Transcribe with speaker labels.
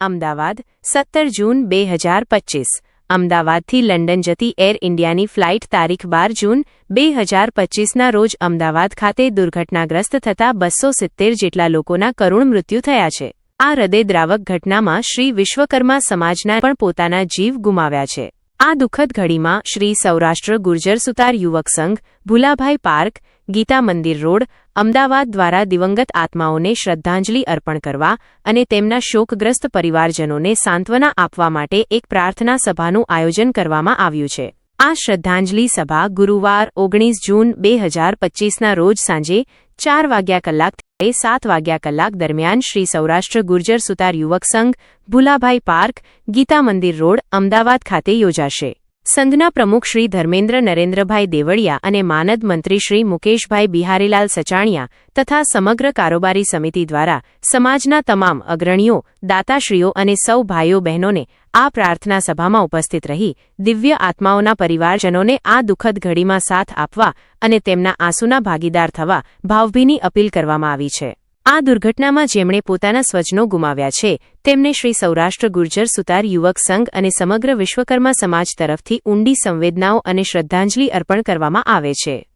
Speaker 1: અમદાવાદ, સત્તર જૂન બે હજાર પચીસ. અમદાવાદથી લંડન જતી એર ઇન્ડિયાની ફ્લાઇટ તારીખ બાર જૂન બે હજાર પચીસના રોજ અમદાવાદ ખાતે દુર્ઘટનાગ્રસ્ત થતા બસો સિત્તેર જેટલા લોકોના કરુણ મૃત્યુ થયા છે. આ હૃદયદ્રાવક ઘટનામાં શ્રી વિશ્વકર્મા સમાજના પણ પોતાના જીવ ગુમાવ્યા છે. આ દુઃખદ ઘડીમાં શ્રી સૌરાષ્ટ્ર ગુર્જર સુતાર યુવક સંઘ, ભુલાભાઈ પાર્ક ગીતા મંદિર રોડ, અમદાવાદ દ્વારા દિવંગત આત્માઓને શ્રદ્ધાંજલિ અર્પણ કરવા અને તેમના શોકગ્રસ્ત પરિવારજનોને સાંત્વના આપવા માટે એક પ્રાર્થના સભાનું આયોજન કરવામાં આવ્યું છે. આ શ્રદ્ધાંજલિ સભા ગુરુવાર ઓગણીસ જૂન બે હજાર પચીસના રોજ સાંજે ચાર વાગ્યા કલાકથી સાત વાગ્યા કલાક દરમિયાન શ્રી સૌરાષ્ટ્ર ગુર્જર સુતાર યુવક સંઘ ભુલાભાઈ પાર્ક ગીતા મંદિર રોડ, અમદાવાદ ખાતે યોજાશે. સંઘના પ્રમુખ શ્રી ધર્મેન્દ્ર નરેન્દ્રભાઈ દેવળિયા અને માનદ મંત્રી શ્રી મુકેશભાઈ બિહારીલાલ સચાણિયા તથા સમગ્ર કારોબારી સમિતિ દ્વારા સમાજના તમામ અગ્રણીઓ, દાતાશ્રીઓ અને સૌ ભાઈઓ બહેનોને આ પ્રાર્થના સભામાં ઉપસ્થિત રહી દિવ્ય આત્માઓના પરિવારજનોને આ દુઃખદ ઘડીમાં સાથ આપવા અને તેમના આંસુના ભાગીદાર થવા ભાવભીની અપીલ કરવામાં આવી છે. આ દુર્ઘટનામાં જેમણે પોતાના સ્વજનો ગુમાવ્યા છે, તેમને શ્રી સૌરાષ્ટ્ર ગુર્જર સુતાર યુવક સંઘ અને સમગ્ર વિશ્વકર્મા સમાજ તરફથી ઊંડી સંવેદનાઓ અને શ્રદ્ધાંજલિ અર્પણ કરવામાં આવે છે.